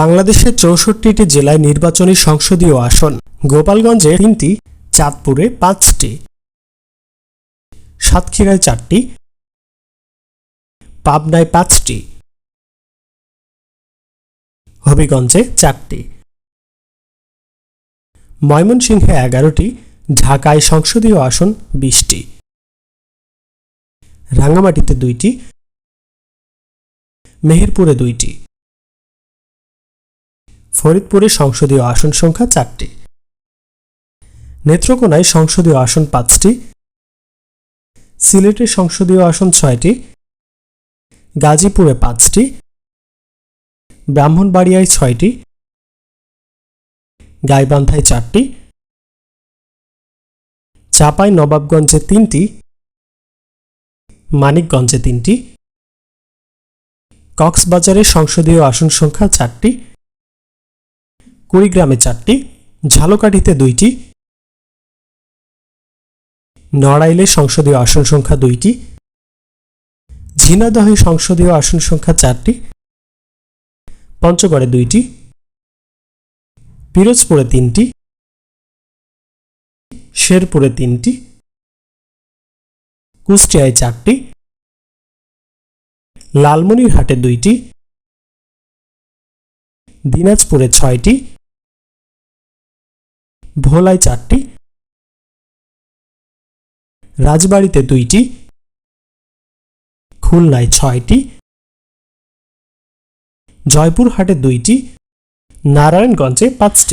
বাংলাদেশের চৌষট্টিটি জেলায় নির্বাচনী সংসদীয় আসন। গোপালগঞ্জে তিনটি, চাঁদপুরে পাঁচটি, সাতক্ষীরায় চারটি, পাবনায় পাঁচটি, হবিগঞ্জে চারটি। ময়মনসিংহে এগারোটি, ঢাকায় সংসদীয় আসন বিশটি। রাঙ্গামাটিতে দুইটি, মেহেরপুরে দুইটি। ফরিদপুরে সংসদীয় আসন সংখ্যা চারটি। নেত্রকোনায় সংসদীয় আসন পাঁচটি। সিলেটের সংসদীয় আসন ছয়টি। গাজীপুরে পাঁচটি। ব্রাহ্মণবাড়িয়ায় ছয়টি। গাইবান্ধায় চারটি। চাপাই নবাবগঞ্জে তিনটি। মানিকগঞ্জে তিনটি। কক্সবাজারে সংসদীয় আসন সংখ্যা চারটি। কুড়িগ্রামে চারটি, ঝালকাঠিতে দুইটি, নড়াইলে সংসদীয় আসন সংখ্যা দুইটি ঝিনাদহে সংসদীয় আসন সংখ্যা চারটি, পঞ্চগড়ে দুইটি, পিরোজপুরে তিনটি, শেরপুরে তিনটি, কুষ্টিয়ায় চারটি, লালমনিরহাটে দুইটি, দিনাজপুরে ছয়টি ভোলায় চারটি রাজবাড়িতে দুইটি খুলনায় ছয়টি জয়পুরহাটে দুইটি নারায়ণগঞ্জে পাঁচটি।